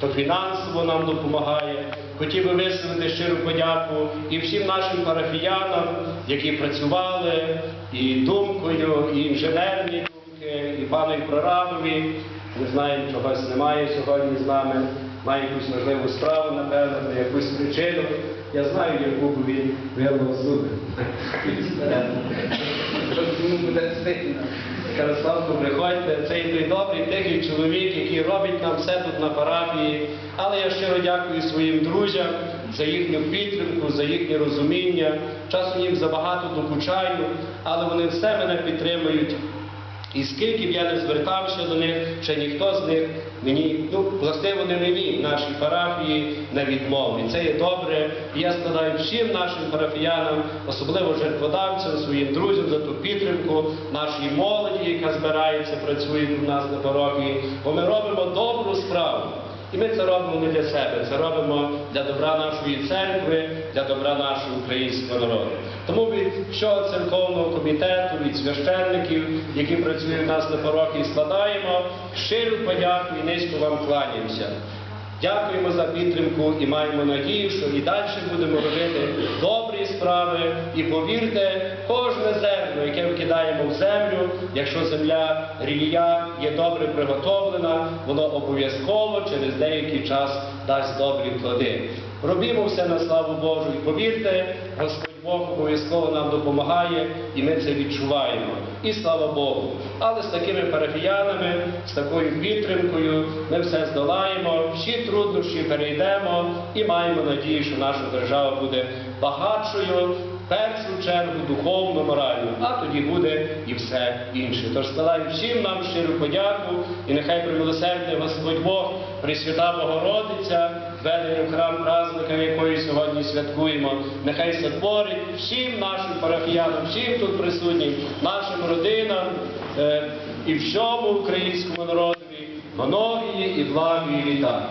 хто фінансово нам допомагає. Хотів би висловити щиру подяку і всім нашим парафіянам, які працювали і думкою, і інженерні думки, і пану прорабові. Не знаю, чогось немає сьогодні з нами. Має якусь важливу справу, напевно, на якусь причину. Я знаю, яку б він вирвав зуби. Ярославку, приходьте, цей той добрий, тихий чоловік, який робить нам все тут на парафії. Але я щиро дякую своїм друзям за їхню підтримку, за їхнє розуміння. Часом їм забагато докучаю, але вони все мене підтримують. І скільки б я не звертався до них, ще ніхто з них мені, ну, властиво не мені, нашій парафії на відмову. Це є добре. І я складаю всім нашим парафіянам, особливо жертводавцям, своїм друзям за ту підтримку, нашій молоді, яка збирається, працює у нас на парафії. Бо ми робимо добру справу. І ми це робимо не для себе, це робимо для добра нашої церкви, для добра нашого українського народу. Тому від всього церковного комітету, від священників, які працюють в нас на парохії, складаємо щиру подяку і низько вам кланяємося. Дякуємо за підтримку і маємо надію, що і далі будемо робити добрі справи. І повірте, кожне зерно, яке вкидаємо в землю, якщо земля рілія є добре приготовлена, воно обов'язково через деякий час дасть добрі плоди. Робімо все на славу Божу і повірте, Господь Бог обов'язково нам допомагає, і ми це відчуваємо. І слава Богу. Але з такими парафіянами, з такою підтримкою ми все здолаємо, всі труднощі перейдемо і маємо надію, що наша держава буде багатшою, першу чергу духовно, морально, а тоді буде і все інше. Тож складаю всім нам щиру подяку, і нехай примилосердний Господь Бог, Пресвята Богородиця, введення в храм праздника, якої сьогодні святкуємо, нехай сотворить всім нашим парафіянам, всім тут присутнім, нашим родинам е, і всьому українському народові, многії і благі літа.